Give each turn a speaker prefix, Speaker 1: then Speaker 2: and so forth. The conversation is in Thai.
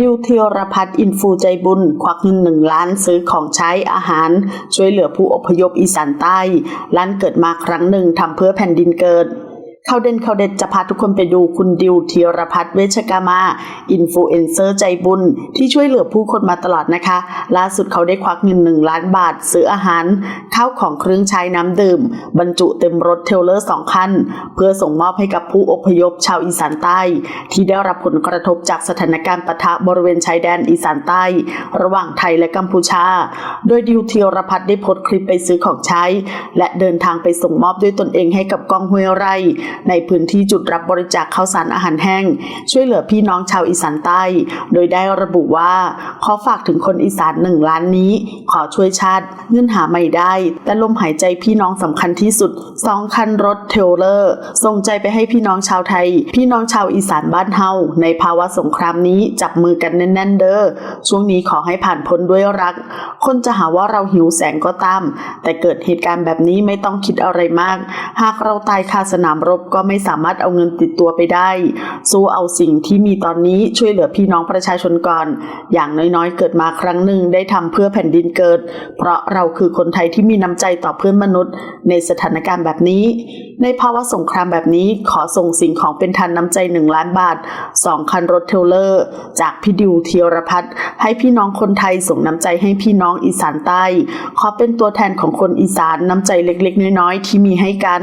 Speaker 1: ดิวเทียรพัฒน์อินฟูใจบุญ ควักเงินหนึ่งล้านซื้อของใช้อาหาร ช่วยเหลือผู้อพยพอีสานใต้ ล้านเกิดมาครั้งหนึ่งทำเพื่อแผ่นดินเกิด เขาเด่นเขาเด็ดจะพาทุกคนไปดูคุณดิวเทีรพัฒน์เวชกามา อินฟลูเอนเซอร์ใจบุญ ที่ช่วยเหลือผู้คนมาตลอดนะคะ ล่าสุดเขาได้ควักเงินหนึ่งล้านบาท ซื้ออาหาร ข้าวของเครื่องใช้น้ำดื่ม บรรจุเต็มรถเทลเลอร์สองคัน เพื่อส่งมอบให้กับผู้อพยพชาวอีสานใต้ ที่ได้รับผลกระทบจากสถานการณ์ปะทะบริเวณชายแดนอีสานใต้ ระหว่างไทยและกัมพูชา โดยดิวเทีรพัฒน์ได้โพสต์คลิปไปซื้อของใช้ และเดินทางไปส่งมอบด้วยตนเองให้กับกองห้วยไร่ในพื้นที่จุดรับบริจาคข้าวสารอาหารแห้ง ช่วยเหลือพี่น้องชาวอีสานใต้ โดยได้ระบุว่า ขอฝากถึงคนอีสานหนึ่งล้านนี้ ขอช่วยชาติเงินหาไม่ได้ แต่ลมหายใจพี่น้องสำคัญที่สุดสองคันรถเทเลอร์ส่งใจไปให้พี่น้องชาวไทย พี่น้องชาวอีสานบ้านเฮาในภาวะสงครามนี้จับมือกันแน่น ๆ เด้อช่วงนี้ขอให้ผ่านพ้นด้วยรัก คนจะหาว่าเราหิวแสงก็ตาม แต่เกิดเหตุการณ์แบบนี้ไม่ต้องคิดอะไรมาก หากเราตายคาสนามรบก็ไม่สามารถเอาเงินติดตัวไปได้ สู้เอาสิ่งที่มีตอนนี้ช่วยเหลือพี่น้องประชาชนก่อน อย่างน้อยๆ เกิดมาครั้งหนึ่งได้ทำเพื่อแผ่นดินเกิด เพราะเราคือคนไทยที่มีน้ำใจต่อเพื่อนมนุษย์ ในสถานการณ์แบบนี้ ในภาวะสงครามแบบนี้ขอส่งสิ่งของเป็นทานน้ำใจหนึ่งล้านบาทสองคันรถเทลเลอร์ จากพี่ดิวเทียรพัฒน์ให้พี่น้องคนไทยส่งน้ำใจให้พี่น้องอีสานใต้ ขอเป็นตัวแทนของคนอีสานน้ำใจเล็กๆ น้อยๆ ที่มีให้กัน